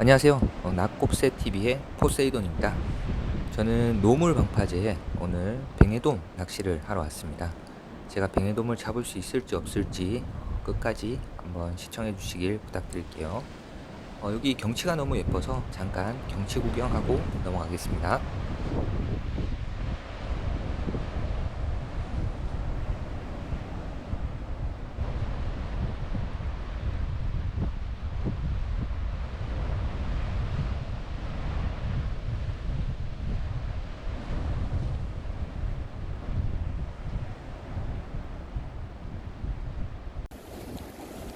안녕하세요. 어, 낙곱새 TV의 포세이돈입니다. 저는 노물 방파제에 오늘 뱅에돔 낚시를 하러 왔습니다. 제가 뱅에돔을 잡을 수 있을지 없을지 어, 끝까지 한번 시청해 주시길 부탁드릴게요. 어, 여기 경치가 너무 예뻐서 잠깐 경치 구경하고 넘어가겠습니다.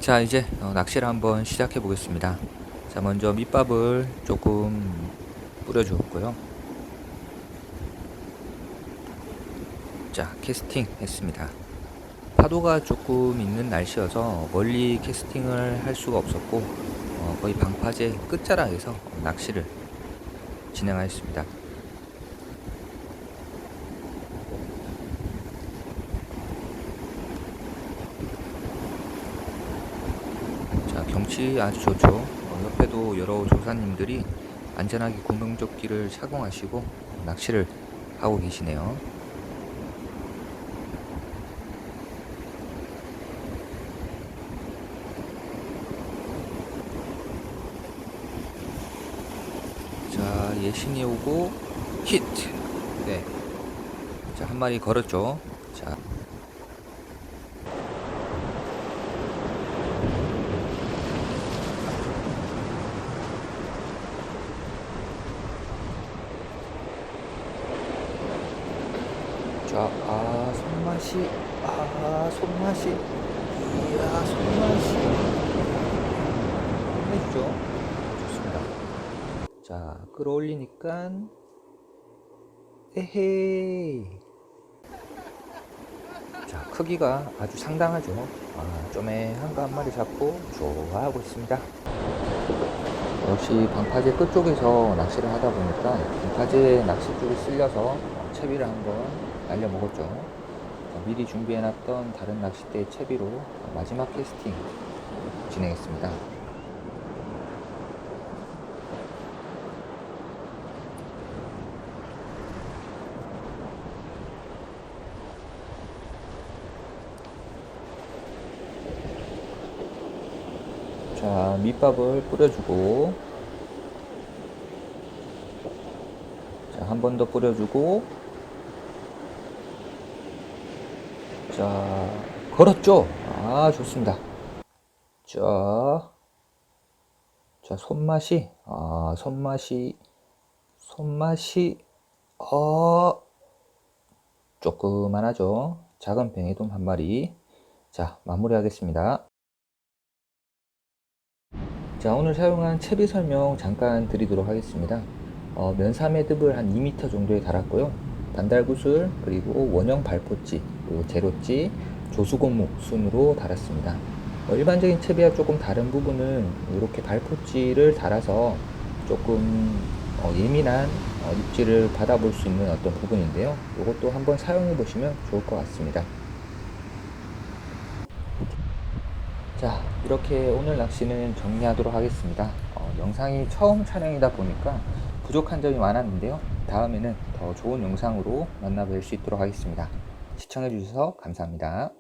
자 이제 어, 낚시를 한번 시작해 보겠습니다. 자 먼저 밑밥을 조금 뿌려 주었고요. 자 캐스팅 했습니다. 파도가 조금 있는 날씨여서 멀리 캐스팅을 할 수가 없었고 어, 거의 방파제 끝자락에서 낚시를 진행하였습니다 자 경치 아주 좋죠. 어, 옆에도 여러 조사님들이 안전하게 구명조끼를 착용하시고 낚시를 하고 계시네요. 자 예신이 오고 히트! 네 자 한 마리 걸었죠. 자 자, 아, 손맛이, 아, 손맛이, 이야, 손맛이. 끝내주죠. 좋습니다. 자, 끌어올리니까, 에헤이. 자, 크기가 아주 상당하죠. 아, 쪼매한 거한 마리 잡고 좋아하고 있습니다. 역시 방파제 끝쪽에서 낚시를 하다 보니까 방파제 낚시 쪽에 쓸려서 채비를 한번 날려 먹었죠. 미리 준비해놨던 다른 낚싯대의 채비로 마지막 캐스팅 진행했습니다. 자, 밑밥을 뿌려주고, 자, 한 번 더 뿌려주고, 자, 걸었죠? 아, 좋습니다. 자, 자, 손맛이, 아, 손맛이, 손맛이, 어, 조그만하죠? 작은 뱅에돔 한 마리. 자, 마무리하겠습니다. 자, 오늘 사용한 채비 설명 잠깐 드리도록 하겠습니다. 어, 면사 매듭을 한 2m 정도에 달았고요. 단달구슬, 그리고 원형 발포찌, 그리고 제로찌, 조수고무 순으로 달았습니다. 어, 일반적인 채비와 조금 다른 부분은 이렇게 발포찌를 달아서 조금 어, 예민한 어, 입질을 받아볼 수 있는 어떤 부분인데요. 이것도 한번 사용해 보시면 좋을 것 같습니다. 자, 이렇게 오늘 낚시는 정리하도록 하겠습니다. 어, 영상이 처음 촬영이다 보니까 부족한 점이 많았는데요. 다음에는 더 좋은 영상으로 만나 뵐 수 있도록 하겠습니다. 시청해주셔서 감사합니다.